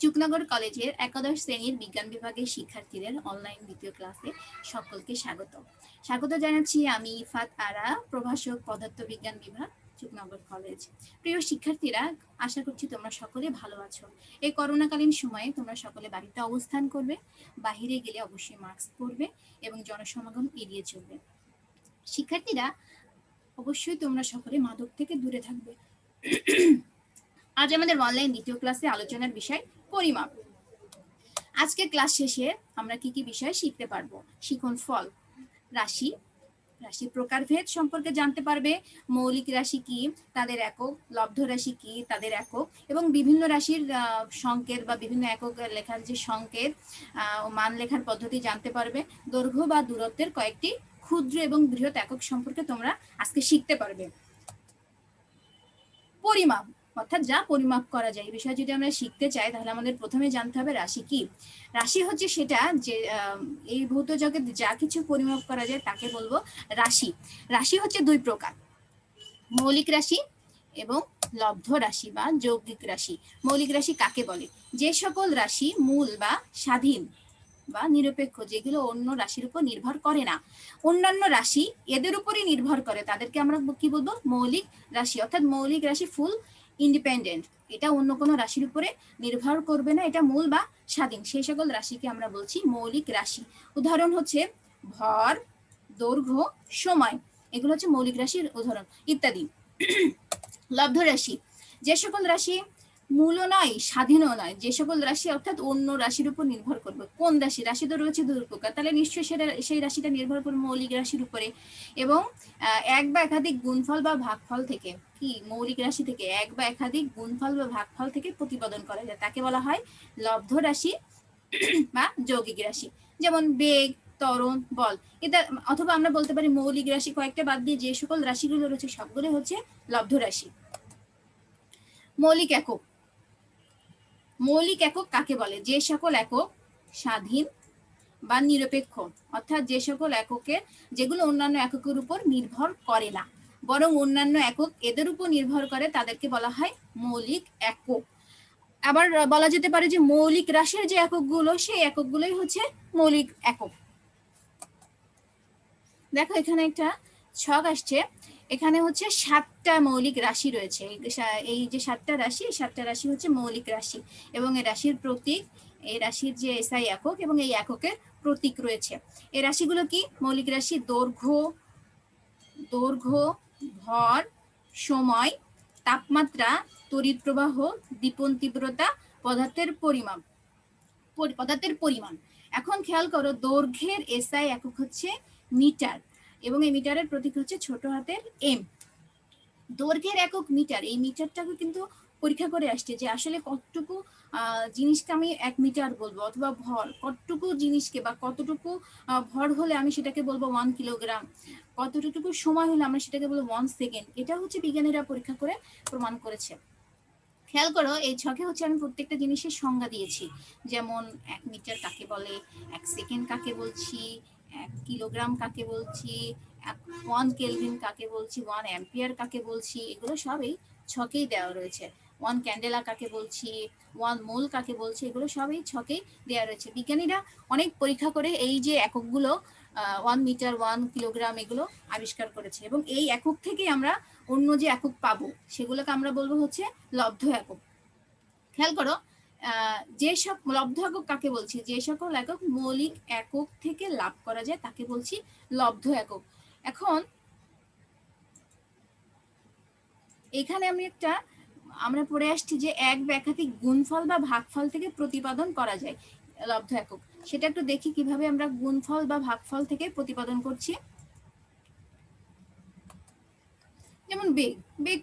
চুকনগর কলেজের একাদশ শ্রেণির বিজ্ঞান বিভাগের শিক্ষার্থীদের অনলাইন দ্বিতীয় ক্লাসে সকলকে স্বাগত। স্বাগত জানাচ্ছি আমি ইফাত আরা, প্রভাষক পদার্থবিজ্ঞান বিভাগ, চুকনগর কলেজ। প্রিয় শিক্ষার্থীরা, আশা করছি তোমরা সকলে ভালো আছো। এই করোনাকালীন সময়ে তোমরা সকলে বাড়িতে অবস্থান করবে, বাহিরে গেলে অবশ্যই মাস্ক পরবে এবং জনসমাগম এড়িয়ে চলবে। শিক্ষার্থীরা, অবশ্যই তোমরা সকলে মাদক থেকে দূরে থাকবে। আজ আমাদের অনলাইন দ্বিতীয় ক্লাসে আলোচনার বিষয় পরিমাপ। আজকে ক্লাস শেষে আমরা কি কি বিষয় শিখতে পারব? শিখন ফল, রাশি রাশি প্রকারভেদ সম্পর্কে জানতে পারবে, মৌলিক রাশি কি, তাদের একক, লব্ধ রাশি কি, তাদের একক, এবং বিভিন্ন রাশির সংকেত বা বিভিন্ন একক লেখার যে সংকেত মান লেখার পদ্ধতি জানতে পারবে। দৈর্ঘ্য বা দূরত্বের কয়েকটি ক্ষুদ্র এবং বৃহৎ একক সম্পর্কে তোমরা আজকে শিখতে পারবে। পরিমাপ অর্থাৎ যা পরিমাপ করা যায়, এই বিষয়ে যদি আমরা শিখতে চাই, তাহলে আমাদের প্রথমে জানতে হবে রাশি কি? রাশি হচ্ছে সেটা যে এই ভৌত জগতে যা কিছু পরিমাপ করা যায় তাকে বলব রাশি। রাশি হচ্ছে দুই প্রকার, মৌলিক রাশি এবং লব্ধ রাশি বা যৌগিক রাশি। মৌলিক রাশি কাকে বলে? যে সকল রাশি মূল বা স্বাধীন বা নিরপেক্ষ, যেগুলো অন্য রাশির উপর নির্ভর করে না। অন্যান্য রাশি এদের উপরই নির্ভর করে, তাদেরকে আমরা কি বলব? মৌলিক রাশি, অর্থাৎ মৌলিক রাশি ফুল ইন্ডিপেন্ডেন্ট এটা অন্য কোনো রাশির উপরে নির্ভর করবে না, এটা মূল বা স্বাধীন। সেই সকল রাশিকে আমরা বলছি মৌলিক রাশি। উদাহরণ হচ্ছে ভর, দৈর্ঘ্য, সময়। এগুলো হচ্ছে মৌলিক রাশির উদাহরণ ইত্যাদি। লব্ধ রাশি। যে সকল রাশি মূলও নয় স্বাধীনও নয়। যে সকল রাশি, অর্থাৎ অন্য রাশির উপর নির্ভর করবে। কোন রাশি? রাশি তো রয়েছে দুই তাহলে নিশ্চয়ই সেটা, সেই রাশিটা নির্ভর করবে মৌলিক রাশির উপরে। এবং এক বা একাধিক গুণফল বা ভাগফল থেকে, কি? মৌলিক রাশি থেকে এক বা একাধিক গুণফল বা ভাগফল থেকে প্রতিপাদন করা যায়। তাকে বলা হয় লব্ধ রাশি বা যৌগিক রাশি। যেমন বেগ, ত্বরণ, বল। এটা, অথবা আমরা বলতে পারি মৌলিক রাশি কয়েকটা বাদ দিয়ে যে সকল রাশিগুলো রয়েছে সবগুলো হচ্ছে লব্ধ রাশি। মৌলিক একক। মৌলিক একক কাকে বলে? যে সকল একক স্বাধীন বা নিরপেক্ষ, অর্থাৎ যে সকল এককের যেগুলো অন্যান্য এককের উপর নির্ভর করে না, বরং অন্যান্য একক এদের উপর নির্ভর করে, তাদেরকে বলা হয় মৌলিক একক। আবার বলা যেতে পারে যে মৌলিক রাশির যে এককগুলো, সেই এককগুলোই হচ্ছে মৌলিক একক। দেখো এখানে একটা ছক আসছে। এখানে হচ্ছে সাতটা মৌলিক রাশি রয়েছে। এই যে সাতটা রাশি, এই সাতটা রাশি হচ্ছে মৌলিক রাশি এবং এই রাশির প্রতীক, এই রাশির যে এসআই একক এবং এই এককের প্রতীক রয়েছে। এই রাশিগুলো কি? মৌলিক রাশি দৈর্ঘ্য দৈর্ঘ্য, ভর, সময়, তাপমাত্রা, তড়িৎ প্রবাহ দীপন তীব্রতা, পদার্থের পরিমাপ পদার্থের পরিমাণ। এখন খেয়াল করো দৈর্ঘ্যের এসআই একক হচ্ছে মিটার। এবং এই মিটারের প্রতীক হচ্ছে ছোট হাতের এম দৈর্ঘ্যের একক মিটার, এই মিটারটাকে কিন্তু পরীক্ষা করে আসছে যে আসলে কতটুকু জিনিসকে আমি এক মিটার বলব অথবা ভর, কতটুকু জিনিসকে বা কতটুকু ভর হলে আমি সেটাকে বলব ওয়ান কিলোগ্রাম কতটুকু সময় হলে আমরা সেটাকে বলব ওয়ান সেকেন্ড এটা হচ্ছে বিজ্ঞানীরা পরীক্ষা করে প্রমাণ করেছে। খেয়াল করো, এই ছকে হচ্ছে আমি প্রত্যেকটা জিনিসের সংজ্ঞা দিয়েছি। যেমন এক মিটার কাকে বলে, এক সেকেন্ড কাকে বলছি এক কিলোগ্রাম কাকে বলছি ওয়ান কেলভিন কাকে বলছি ওয়ান অ্যাম্পিয়ার কাকে বলছি, এগুলো সবই ছকেই দেওয়া রয়েছে। ওয়ান ক্যান্ডেলা কাকে বলছি ওয়ান মোল কাকে বলছি, এগুলো সবই ছকেই দেওয়া রয়েছে। বিজ্ঞানীরা অনেক পরীক্ষা করে এই যে এককগুলো ওয়ান মিটার ওয়ান কিলোগ্রাম এগুলো আবিষ্কার করেছে এবং এই একক থেকে আমরা অন্য যে একক পাবো, সেগুলোকে আমরা বলব হচ্ছে লব্ধ একক। খেয়াল করো যে সব লব্ধ একক কাকে বলছি? যে সকল একক মৌলিক একক থেকে লাভ করা যায় তাকে বলছি লব্ধ একক। এখন এখানে আমি একটা, আমরা পড়ে আসছি যে এক বা একাধিক গুণফল বা ভাগফল থেকে প্রতিপাদন করা যায় লব্ধ একক। সেটা একটু দেখি কীভাবে আমরা গুণফল বা ভাগফল থেকে প্রতিপাদন করছি। যেমন বেগ বেগ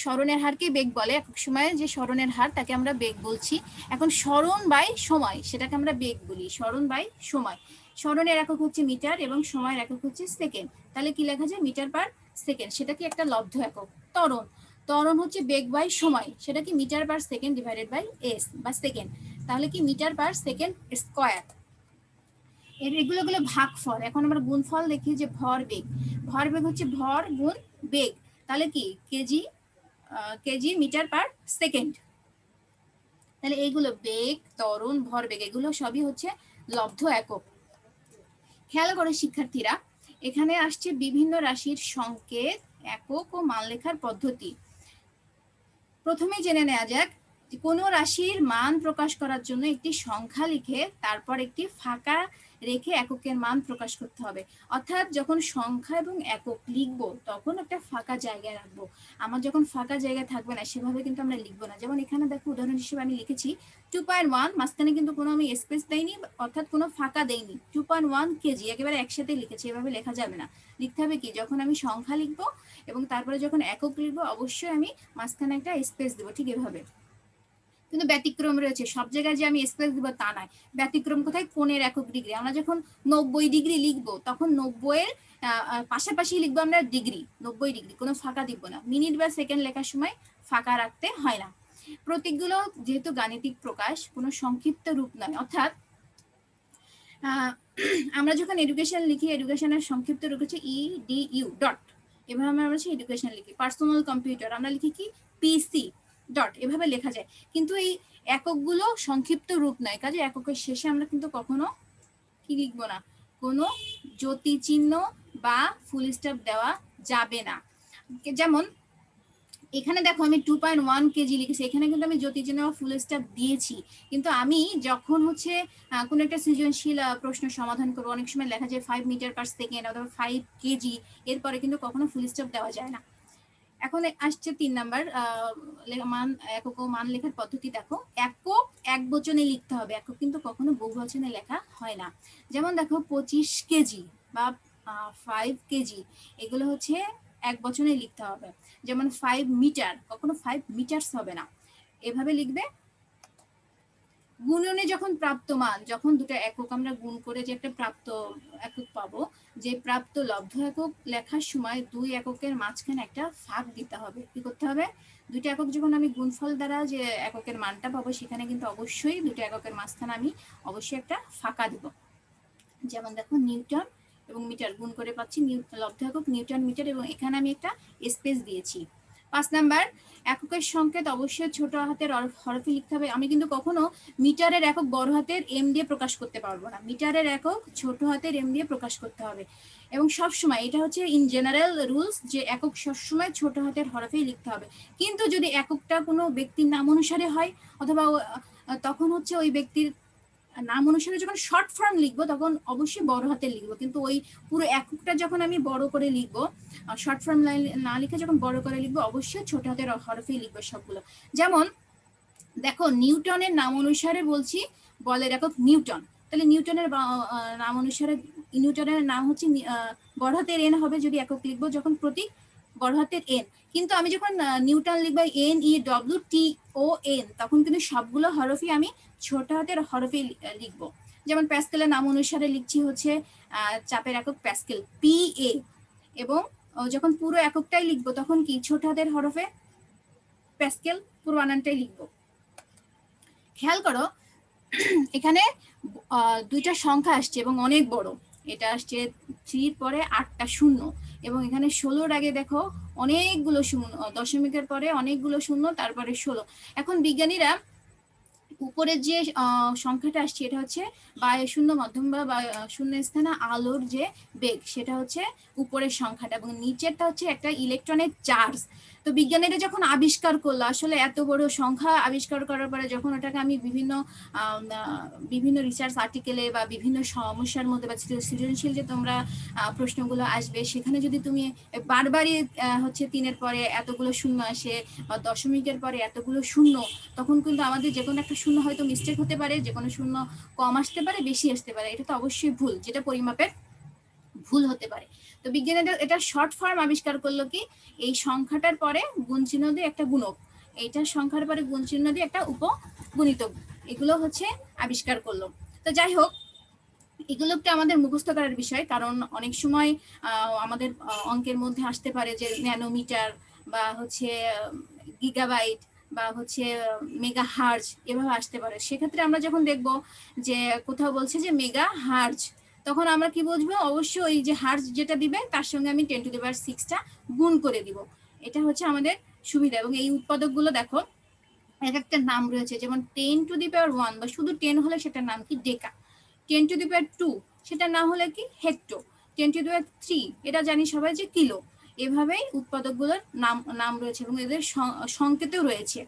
স্মরণের হারকে বেগ বলে। এক সময় যে স্মরণের হার, তাকে আমরা বেগ বলছি। এখন স্মরণ বাই সময়, সেটাকে আমরা বেগ বলি। স্মরণ বাই সময়। স্মরণের একক হচ্ছে মিটার এবং সময়ের একক হচ্ছে সেকেন্ড। তাহলে কি লেখা যায়? Metre per second. সেটা কি একটা লব্ধ একক? ত্বরণ। ত্বরণ হচ্ছে বেগ বাই সময়। সেটা কি metre per second divided by S বা সেকেন্ড? তাহলে কি মিটার পার সেকেন্ড স্কোয়ার? এর এগুলো গুলো ভাগফল। এখন আমরা গুণফল দেখি যে ভর বেগ। ভর বেগ হচ্ছে ভর গুণ বেগ। তাহলে কি? KG KG, metre per second. তাহলে এইগুলো বেগ তরুণ ভর বেগ, এগুলো সবই হচ্ছে লব্ধ একক। খেয়াল করে শিক্ষার্থীরা, এখানে আসছে বিভিন্ন রাশির সংকেত, একক ও মান লেখার পদ্ধতি। প্রথমে জেনে নেওয়া যাক কোনো রাশির মান প্রকাশ করার জন্য একটি সংখ্যা লিখে তারপর একটি ফাঁকা রেখে এককের মান প্রকাশ করতে হবে। অর্থাৎ যখন সংখ্যা এবং একক লিখব, তখন একটা ফাঁকা জায়গায় রাখব। আমার যখন ফাঁকা জায়গা থাকবে না, সেভাবে কিন্তু আমরা লিখব না। যেমন এখানে দেখো, উদাহরণ হিসেবে আমি লিখেছি টু পয়েন্ট ওয়ান মাঝখানে কিন্তু কোনো আমি স্পেস দেইনি, অর্থাৎ কোনো ফাঁকা দেইনি। টু পয়েন্ট ওয়ান কেজি একেবারে একসাথে লিখেছি, এভাবে লেখা যাবে না। লিখতে হবে কি, যখন আমি সংখ্যা লিখব এবং তারপরে যখন একক লিখব, অবশ্যই আমি মাঝখানে একটা স্পেস দেবো, ঠিক এভাবে। কিন্তু ব্যতিক্রম রয়েছে। সব জায়গায় যে আমি স্পেস দিব তা নয়। ব্যতিক্রম কোথায়? কোণের একক ডিগ্রি আমরা যখন নব্বই ডিগ্রি লিখব, তখন নব্বইয়ের পাশাপাশি লিখব আমরা ডিগ্রি নব্বই ডিগ্রি কোনো ফাঁকা দিব না। মিনিট বা সেকেন্ড লেখার সময় ফাঁকা রাখতে হয় না। প্রতীকগুলো যেহেতু গাণিতিক প্রকাশ, কোনো সংক্ষিপ্ত রূপ নয়। অর্থাৎ আমরা যখন এডুকেশন লিখি এডুকেশনের সংক্ষিপ্ত রূপ হচ্ছে ই ডি ইউ ডট এভাবে আমরা এডুকেশন লিখি। পার্সোনাল কম্পিউটার আমরা লিখি কি? পিসি ডট এভাবে লেখা যায়। কিন্তু এই এককগুলো সংক্ষিপ্ত রূপ নয়। কাজে এককের শেষে আমরা কিন্তু কখনো কি লিখব না? কোনো জ্যোতি চিহ্ন বা ফুল স্টপ দেওয়া যাবে না। যেমন, এখানে দেখো আমি টু পয়েন্ট ওয়ান কেজি লিখেছি। এখানে কিন্তু আমি জ্যোতি চিহ্ন বা ফুল স্টপ দিয়েছি। কিন্তু আমি যখন হচ্ছে কোনো একটা সৃজনশীল প্রশ্ন সমাধান করব, অনেক সময় লেখা যায় ফাইভ মিটার পার সেকেন্ড অথবা ফাইভ কেজি, এরপরে কিন্তু কখনো ফুল স্টপ দেওয়া যায় না। এখন আসছে তিন নাম্বার মান, একক ও মান লেখার পদ্ধতি দেখো। একক এক বচনে লিখতে হবে। একক কিন্তু কখনো বহু বচনে লেখা হয় না। যেমন দেখো, পঁচিশ কেজি বা ফাইভ কেজি, এগুলো হচ্ছে এক বচনে লিখতে হবে। যেমন ফাইভ মিটার কখনো ফাইভ মিটার্স হবে না। এভাবে লিখবে। গুণনে যখন প্রাপ্ত মান, যখন দুটো একক আমরা গুণ করে যে একটা প্রাপ্ত একক পাবো যে প্রাপ্ত লব্ধ একক লেখার সময় দুই এককের মাঝখানে একটা ফাঁক দিতে হবে। কি করতে হবে? দুইটা একক যখন আমি গুণফল দ্বারা যে এককের মানটা পাবো, সেখানে কিন্তু অবশ্যই দুটো এককের মাঝখানে আমি অবশ্যই একটা ফাঁকা দিব। যেমন দেখো, নিউটন এবং মিটার গুণ করে পাচ্ছি লব্ধ একক নিউটন মিটার এবং এখানে আমি একটা স্পেস দিয়েছি। পাঁচ নাম্বার, এককের সংকেত অবশ্যই ছোট হাতের হরফে লিখতে হবে। আমি কিন্তু কখনো মিটারের একক বড় হাতের এম দিয়ে প্রকাশ করতে পারব না। মিটারের একক ছোট হাতের এম দিয়ে প্রকাশ করতে হবে। এবং সব সময় এটা হচ্ছে ইন জেনারেল রুলস যে একক সবসময় ছোট হাতের হরফেই লিখতে হবে। কিন্তু যদি এককটা কোনো ব্যক্তির নাম অনুসারে হয়, অথবা তখন হচ্ছে ওই ব্যক্তির নাম অনুসারে যখন শর্ট ফর্ম লিখব, তখন অবশ্যই বড় হাতে লিখব। কিন্তু ওই পুরো এককটা যখন আমি বড় করে লিখব শর্ট ফর্ম না লিখে যখন বড় করে লিখব, অবশ্যই ছোট হাতের হরফেই লিখব সবগুলো। যেমন, দেখো নিউটনের নাম অনুসারে বলছি বলের একক নিউটন। তাহলে নিউটনের নাম অনুসারে, নিউটনের নাম হচ্ছে বড় হাতের এন হবে যদি একক লিখব যখন প্রতীক, বড় হাতের এন কিন্তু আমি যখন নিউটন লিখব N E W T O N তখন কিন্তু সবগুলো হরফই আমি ছোট হাতের হরফে লিখব। যেমন প্যাসকেলের নাম অনুসারে লিখছি হচ্ছে চাপের একক প্যাসকেল পি এ এবং যখন পুরো এককটাই লিখব, তখন কি ছোট হাতের হরফে প্যাসকেল পুরো আনানটাই লিখব। খেয়াল করো, এখানে দুইটা সংখ্যা আসছে এবং অনেক বড়। এটা আসছে থ্রির পরে আটটা শূন্য। এবং এখানে ষোলোর আগে দেখো, অনেকগুলো শূন্য, দশমিকের পরে অনেকগুলো শূন্য, তারপরে ষোলো। এখন বিজ্ঞানীরা উপরের যে সংখ্যাটা আসছে, এটা হচ্ছে বায়ু শূন্য মধ্যম বা শূন্য স্থানে আলোর যে বেগ, সেটা হচ্ছে উপরের সংখ্যাটা এবং নিচেরটা হচ্ছে একটা ইলেকট্রনের চার্জ তো বিজ্ঞানীরা যখন আবিষ্কার করল, আসলে এত বড় সংখ্যা আবিষ্কার করার পরে যখন ওটাকে আমি বিভিন্ন বিভিন্ন রিসার্চ আর্টিকেলে বা বিভিন্ন সমস্যার মধ্যে বা সৃজনশীল যে তোমরা প্রশ্নগুলো আসবে, সেখানে যদি তুমি বারবারই হচ্ছে তিনের পরে এতগুলো শূন্য আসে বা দশমিকের পরে এতগুলো শূন্য, তখন কিন্তু আমাদের যে কোনো একটা শূন্য হয়তো মিস্টেক হতে পারে, যে কোনো শূন্য কম আসতে পারে, বেশি আসতে পারে। এটা তো অবশ্যই ভুল, যেটা পরিমাপের ভুল হতে পারে। তো বিজ্ঞানীরা এটা শর্ট ফর্ম আবিষ্কার করল কি? এই সংখ্যাটার পরে গুণ চিহ্ন দিয়ে একটা গুণক। এইটার সংখ্যার পরে গুণ চিহ্ন দিয়ে একটা উপগুণিত এগুলো হচ্ছে আবিষ্কার করল। তো যাই হোক, এগুলো একটু আমাদের মুখস্থ করার বিষয়, কারণ অনেক সময় আমাদের অঙ্কের মধ্যে আসতে পারে যে ন্যানোমিটার বা হচ্ছে গিগাবাইট বা হচ্ছে মেগা হার্জ এভাবে আসতে পারে। সেক্ষেত্রে আমরা যখন দেখব যে কোথাও বলছে যে মেগা হার্জ তখন আমরা কি বুঝব? অবশ্যই ওই যে হার্জ যেটা দিবে, তার সঙ্গে আমি টেন টু দি সিক্সটা গুণ করে দিব। এটা হচ্ছে আমাদের সুবিধা। এবং এই উৎপাদকগুলো দেখো, এক একটা নাম রয়েছে। যেমন ten to the power one বা শুধু টেন হলে সেটার নাম কি? Deca. Ten to the power two সেটা না হলে কি? Hecto. Ten to the power three এটা জানি সবাই যে কিলো। এভাবেই উৎপাদকগুলোর নাম নাম রয়েছে এবং এদের সংকেতও রয়েছে।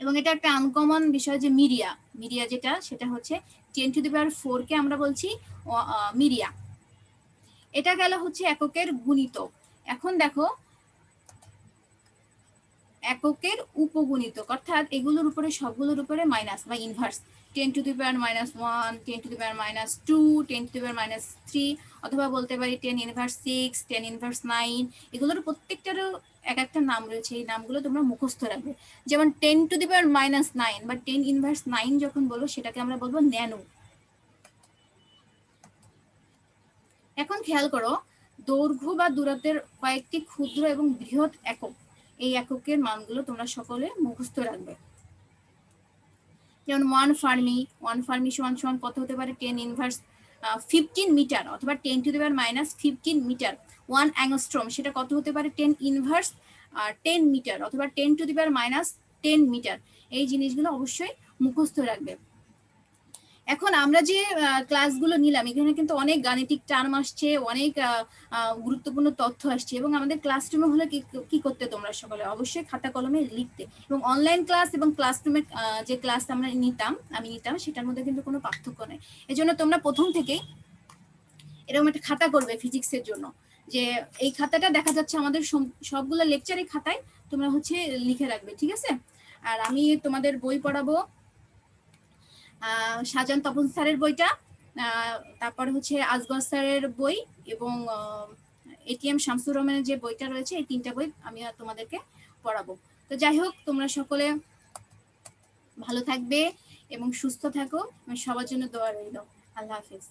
এবং এটা একটা আনকমন বিষয় যে মিডিয়া মিডিয়া যেটা, সেটা হচ্ছে ten to the power four কে আমরা বলছি মিডিয়া। এটা গেল হচ্ছে এককের গুণিত। এখন দেখো, এককের উপগুণিতক, অর্থাৎ এগুলোর উপরে সবগুলোর উপরে মাইনাস বা inverse ten to the power minus one ten to the power minus two ten to the power minus three অথবা বলতে পারি ten inverse six ten inverse nine এগুলোর প্রত্যেকটারও এক একটা নাম রয়েছে, এই নামগুলো তোমরা মুখস্থ রাখবে। যেমন ten to the power minus nine বা টেন ইনভার্স নাইন যখন বলব সেটাকে আমরা বলব ন্যানো। এখন খেয়াল করো, দৈর্ঘ্য বা দূরত্বের কয়েকটি ক্ষুদ্র এবং বৃহৎ একক, এই এককের মানগুলো তোমরা সকলে মুখস্থ রাখবে। যেমন ওয়ান ফার্মি ওয়ান ফার্মি সমান সমান কত হতে পারে? টেন ইনভার্স ফিফটিন মিটার অথবা ten to the power minus fifteen metre one angstrom সেটা কত হতে পারে? টেন ইনভার্স টেন মিটার অথবা ten to the power minus ten metre এই জিনিসগুলো অবশ্যই মুখস্থ রাখবে। এখন আমরা যে ক্লাসগুলো নিলাম, এখানে কিন্তু অনেক গাণিতিক টার্ম আসছে, অনেক গুরুত্বপূর্ণ তথ্য আসছে, এবং আমাদের ক্লাসরুমে হলে কি কি করতে তোমরা সকলে? অবশ্যই খাতা কলমে লিখতে। এবং অনলাইন ক্লাস এবং ক্লাসরুমে যে ক্লাস আমরা নিতাম, আমি নিতাম, সেটার মধ্যে কিন্তু কোনো পার্থক্য নেই। এজন্য তোমরা প্রথম থেকেই এরকম একটা খাতা করবে ফিজিক্সের জন্য। যে এই খাতাটা দেখা যাচ্ছে আমাদের সবগুলো লেকচারের খাতায় তোমরা হচ্ছে লিখে রাখবে, ঠিক আছে? আর আমি তোমাদের বই পড়াবো শাহজাহান তপন স্যারের বইটা তারপরে হচ্ছে আজগর স্যারের বই এবং এটিএম শামসুর রহমানের যে বইটা রয়েছে, এই তিনটা বই আমি তোমাদেরকে পড়াবো। তো যাই হোক, তোমরা সকলে ভালো থাকবে এবং সুস্থ থাকো। সবার জন্য দোয়া রইল। আল্লাহ হাফিজ।